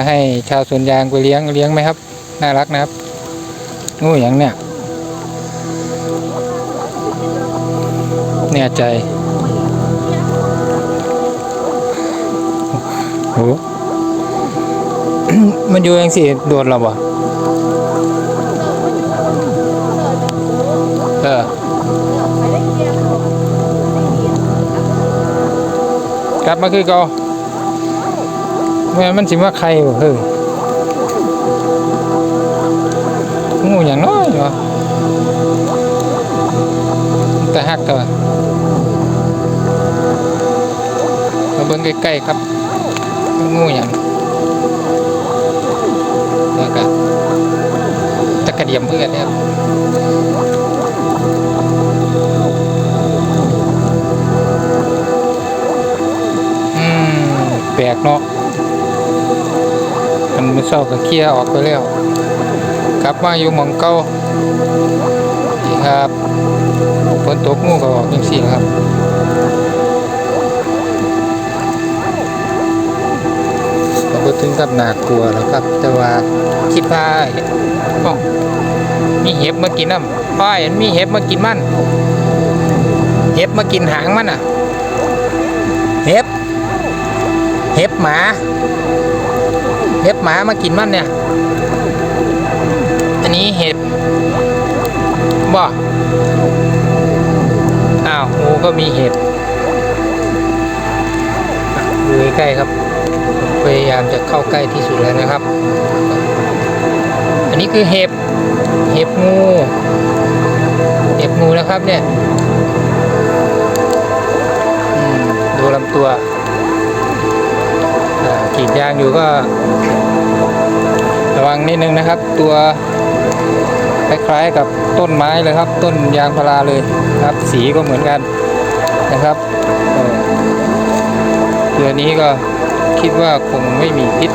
จะให้ชาวสวนยางไปเลี้ยงเลี้ยงไหมครับ น่ารักนะครับงูอย่างเนี้ยแน่ใจโอ้มันอยู่ยังสิโดดเราบ่เออกลับมาคือเก่า แม่นมันสิว่าใครบ่เฮ้ยงูอย่างน้อยเหรอแต่ฮักตัวมาเบิ่งใกล้ๆครับ งูอย่างแล้วก็ตะกระเดียมเพื่อนเนี่ยครับแปลกเนาะ มันไม่เศร้าก็เคลียออกไปแล้ว กลับมาอยู่หมองเก่านะครับฝนตกงูก็ออกจังซี่ครับเราก็ถึงกับหนากลัวแล้วครับ แต่ว่าคิดว่ามีเห็บมากินน้ำป้ายมีเห็บมากินมันเห็บมากินหางมันอะ เห็บ เห็บหมา เห็บหมามากินมันเนี่ย อันนี้เห็บบ่อ้าวงูก็มีเห็บดูใกล้ครับพยายามจะเข้าใกล้ที่สุดแล้วนะครับ อันนี้คือเห็บ เห็บงู เห็บงูนะครับเนี่ยดูลำตัว อ่ากรีดยางอยู่ก็ ระวังนิดนึงนะครับ ตัวคล้ายๆกับต้นไม้เลยครับ ต้นยางพาราเลยครับ สีก็เหมือนกันนะครับเออตัวนี้ก็คิดว่าคงไม่มีพิษ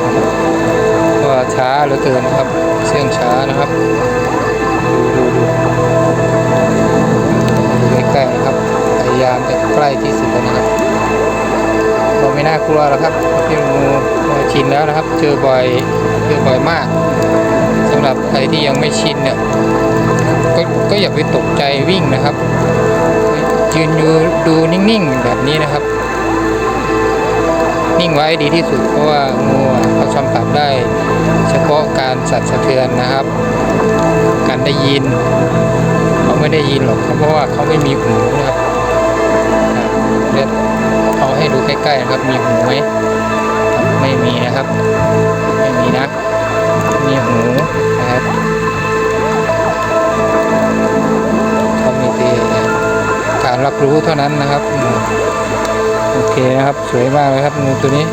ว่าช้าเหลือเกินนครับเชื่องช้านะครับดูดูดูใกล้ๆนะครับพยายามจะใกล้ที่สุดแล้วนะครับก็ไม่น่ากลัวหรอกครับพี่งู ชินแล้วนะครับ เจอบ่อยเจอบ่อยมากสำหรับใครที่ยังไม่ชินเนี่ยก็ก็อย่าไปตกใจวิ่งนะครับ ยืนอยู่ดูนิ่งๆแบบนี้นะครับ นิ่งไว้ดีที่สุดเพราะว่างูอะเขาสัมผัสได้ เฉพาะการสั่นสะเทือนนะครับ การได้ยินเขาไม่ได้ยินหรอกเพราะว่าเขาไม่มีหูนะครับเดี๋ยวเอาให้ดูใกล้ๆนะครับมีหูไหมไม่มี รับรู้เท่านั้นนะครับ โอเคนะครับ สวยมากเลยครับงูตัวนี้